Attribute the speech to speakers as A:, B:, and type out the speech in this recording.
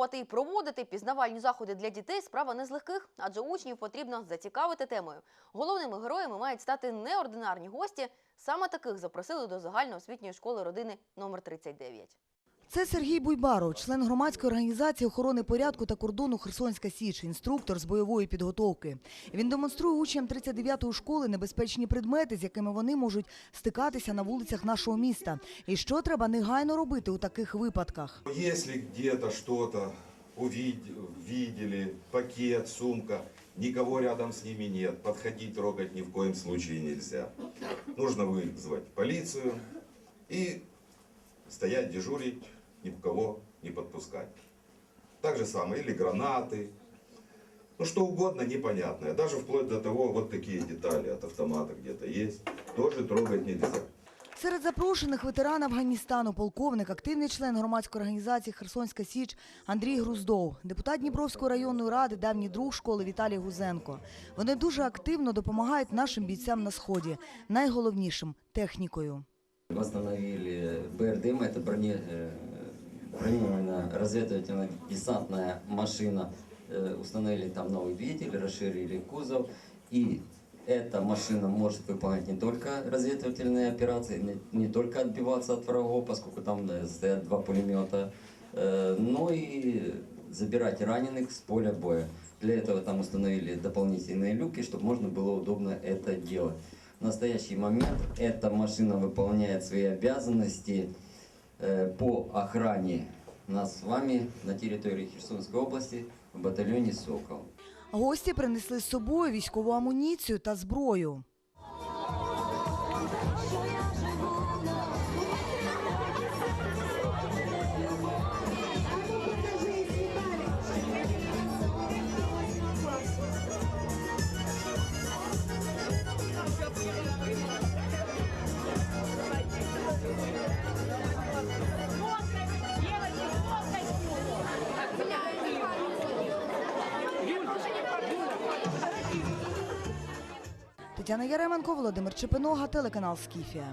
A: Організовувати і проводити пізнавальні заходи для дітей справа не з легких, адже учнів потрібно зацікавити темою. Головними героями мають стати неординарні гості. Саме таких запросили до загальноосвітньої школи родини номер 39.
B: Це Сергій Буйбаров, член громадської організації охорони порядку та кордону Херсонська Січ, інструктор з бойової підготовки. Він демонструє учням 39-ї школи небезпечні предмети, з якими вони можуть стикатися на вулицях нашого міста. І що треба негайно робити у таких випадках.
C: Если где-то что-то увид- видели, пакет, сумка, никого рядом с ними нет, подходить, трогать ни в коем случае нельзя. Нужно вызвать полицию и стоять, дежурить, никого не подпускать. Так же самое, или гранаты, ну что угодно непонятное, даже вплоть до того, вот такие детали от автомата где-то есть, тоже трогать нельзя.
B: Серед запрошених ветеран Афганістану, полковник, активний член громадської організації Херсонська Січ Андрій Груздов, депутат Дніпровської районної ради, давній друг школи Віталій Гузенко. Вони дуже активно допомагають нашим бійцям на сході, найголовнішим технікою.
D: Восстановили БРДМ, это броне, э, бронированная разведывательно-десантная машина. Э, Установили там новый двигатель, расширили кузов. И эта машина может выполнять не только разведывательные операции, не, только отбиваться от врагов, поскольку там стоят два пулемета, э, но и забирать раненых с поля боя. Для этого там установили дополнительные люки, чтобы можно было удобно это делать. В настоящий момент эта машина выполняет свои обязанности э, по охране нас з вами на території Херсонської області в батальйоні «Сокол».
B: Гості принесли з собою військову амуніцію та зброю. Тетяна Яременко, Володимир Чепинога, телеканал Скіфія.